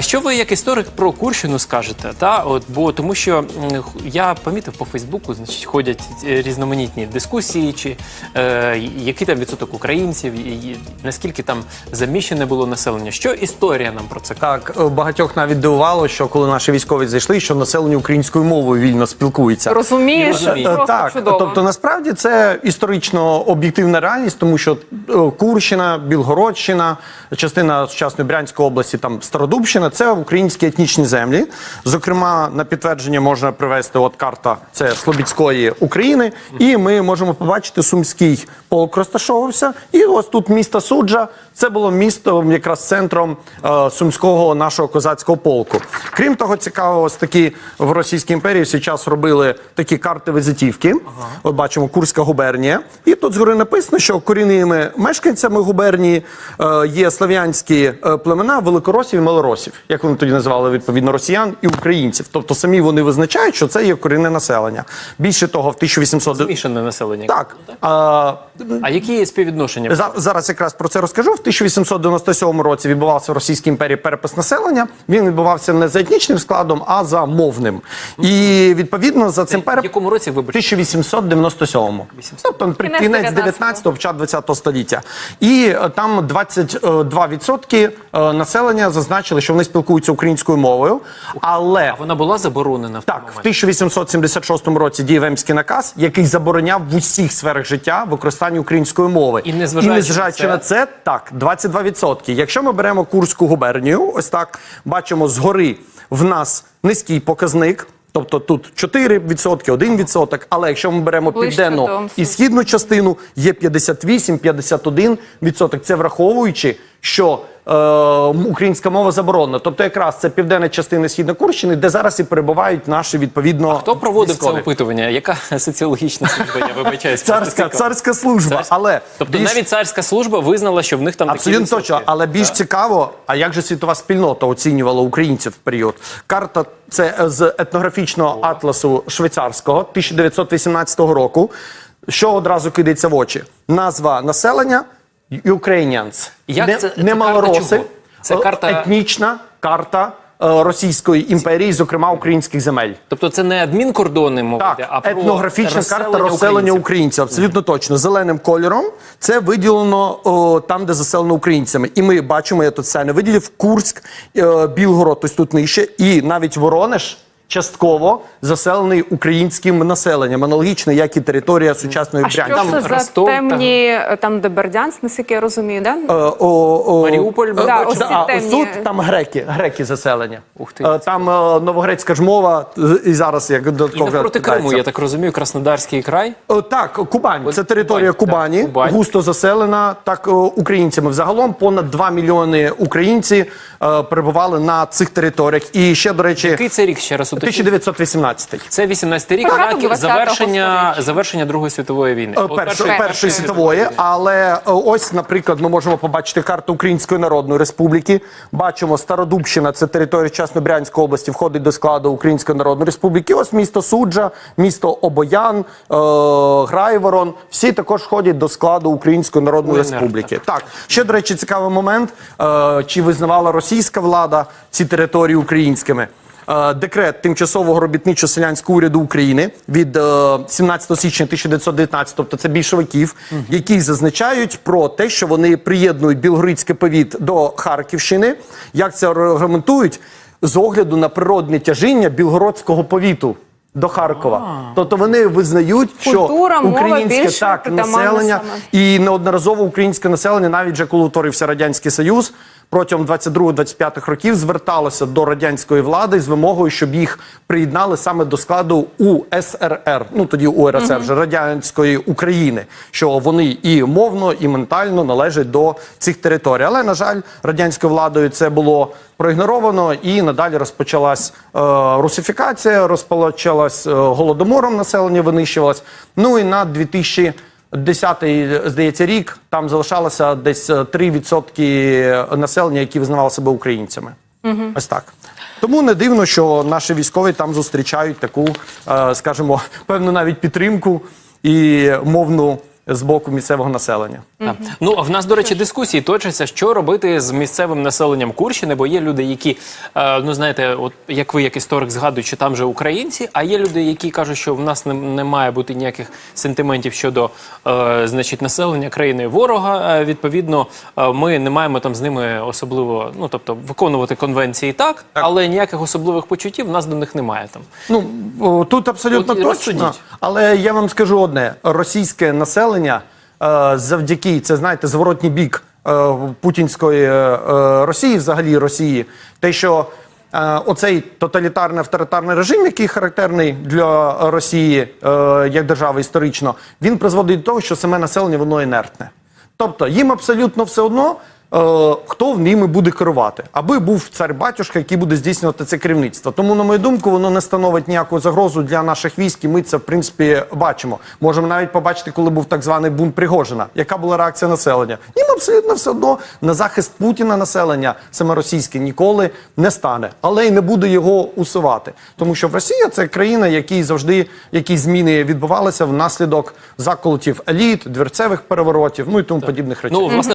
Що ви як історик про Курщину скажете? Та от бо тому, що я помітив по Фейсбуку, значить, ходять різноманітні дискусії, чи е, який там відсоток українців, і- і наскільки там заміщене було населення. Що історія нам про це каже? Так, е, багатьох навіть дивувало, що коли наші військові зайшли, що населення українською мовою вільно спілкується. Розумієш, просто так, чудово. тобто насправді це історично об'єктивна реальність, тому що е, Курщина, Білгородщина, частина сучасної Брянської області, там Стародубщина це українські етнічні землі. Зокрема, на підтвердження можна привести от карта це Слобідської України, і ми можемо побачити Сумський полк розташовувався. І ось тут місто Суджа. Це було місто якраз центром е, сумського нашого козацького полку. Крім того, цікаво, ось такі в Російській імперії всі час робили такі карти візитівки. От бачимо Курська губернія. І тут згори написано, що корінними мешканцями губернії е, є слав'янські е, племена великоросів і малоросів, як вони тоді називали відповідно росіян і українців. Тобто самі вони визначають, що це є корінне населення. Більше того, в 1800... Змішане населення. Так. А, А які є співвідношення? За- Зараз якраз про це розкажу. В 1897 році відбувався в Російській імперії перепис населення. Він відбувався не за етнічним складом, а за мовним. І відповідно за цим В якому році В вибачте? 1897-му. Тобто при Кінець кінець 19-го. 19-го, початок 20-го століття. І е, там 22% е, населення зазначили, що вони спілкуються українською мовою. Але Вона була заборонена в так, в 1876 році діяв Емський наказ, який забороняв в усіх сферах життя використання української мови. І незважаючи незважаючи на на це, так, 22%. Якщо ми беремо Курську губернію, ось так бачимо згори в нас низький показник. Тобто тут 4%, 1%, але якщо ми беремо Ближче південну і східну частину, є 58-51%. Це враховуючи, що е, українська мова заборонена. Тобто якраз це південна частина східної Курщини, де зараз і перебувають наші відповідно Хто проводив військові. це опитування? Яка соціологічна служба? Я вибачаюсь. Царська, царська служба, Царська. але Тобто більш- навіть царська служба визнала, що в них там такі Абсолютно відсотки. точно, але більш цікаво, а як же світова спільнота оцінювала українців в період? Карта це з етнографічного атласу швейцарського 1918 року. Що одразу кидається в очі? Назва населення Ukrainians. Як не, це- це не карта малороси, чого? Це е, карта- етнічна карта е, Російської імперії, зокрема українських земель. Тобто це не адмінкордони мова Так, а про етнографічна карта розселення українців. Абсолютно точно. Зеленим кольором це виділено о, там, де заселено українцями. І ми бачимо, я тут спеціально виділив Курськ, е, Білгород, ось тут нижче, і навіть Воронеж. Частково заселений українським населенням, аналогічно, як і територія сучасної А що Там це за Ростов, темні, там де Бердянськ, наскільки я розумію, да? Е, о, о, Маріуполь, е, Да, бачимо. ось ці а, ось тут там греки, греки заселення. Ух ти. Е, Там е, новогрецька ж мова, е, і зараз як І додатково навпроти Криму, я так розумію, Краснодарський край. О, Так, Кубань. Це територія Кубань, Кубані, так, Кубань. густо заселена так о, українцями. Взагалом понад 2 мільйони українці е, перебували на цих територіях. І ще, до речі, Який це рік ще раз? 1918. Це 18 рік, 20-го завершення, завершення Другої світової війни. Е, От Першої, першої- першої світової, але е, ось, наприклад, ми можемо побачити карту Української Народної Республіки. Бачимо Стародубщина, це територія Часно Брянської області, входить до складу Української Народної Республіки. Ось місто Суджа, місто Обоян, е, Грайворон. Всі також входять до складу Української Народної УНР, Республіки. Так, ще до речі, цікавий момент: е, чи визнавала російська влада ці території українськими? Е, Декрет тимчасового робітничо-селянського уряду України від е, 17 січня 1919, тобто це більшовиків, які зазначають про те, що вони приєднують Білгородське повіт до Харківщини. Як це регламентують з огляду на природне тяжіння білгородського повіту. До Харкова, тобто вони визнають, що Культура, мова українське більше так притаманна населення. і неодноразово українське населення, навіть вже коли утворився радянський союз, протягом 22-25 років зверталося до радянської влади з вимогою, щоб їх приєднали саме до складу УСРР, ну тоді УРСР, вже радянської України, що вони і мовно, і ментально належать до цих територій. Але на жаль, радянською владою це було проігноровано, і надалі розпочалась е, русифікація, розпочалась е, голодомором населення, винищувалось. Ну і на 2000 Десятий, здається, рік там залишалося десь е, 3% населення, які визнавали себе українцями. Ось так. Тому не дивно, що наші військові там зустрічають таку, е, скажімо, певну навіть підтримку і мовну з боку місцевого населення. Так. Ну а в нас, до речі, дискусії точаться, що робити з місцевим населенням Курщини, бо є люди, які, е, ну знаєте, от як ви, як історик, згадують, що там же українці, а є люди, які кажуть, що в нас не, не має бути ніяких сентиментів щодо е, значить, населення країни ворога. Е, відповідно, е, ми не маємо там з ними особливо, ну тобто виконувати конвенції так, але ніяких особливих почуттів в нас до них немає там. Ну о, тут абсолютно От точно. розсудіть. Але я вам скажу одне: російське населення е, завдяки це знаєте зворотній бік е, путінської е, Росії, взагалі Росії, те, що оцей тоталітарний авторитарний режим, який характерний для Росії як держави історично, він призводить до того, що саме населення воно інертне. Тобто їм абсолютно все одно. Е, Хто в ними буде керувати, аби був цар батюшка, який буде здійснювати це керівництво. Тому, на мою думку, воно не становить ніяку загрозу для наших військ, і ми це в принципі бачимо. Можемо навіть побачити, коли був так званий бунт Пригожина. Яка була реакція населення? Їм абсолютно все одно на захист Путіна населення саме російське ніколи не стане, але й не буде його усувати. Тому що в Росія це країна, якій завжди які зміни відбувалися внаслідок заколотів еліт, дверцевих переворотів, ну і тому подібних речей. Ну, власне.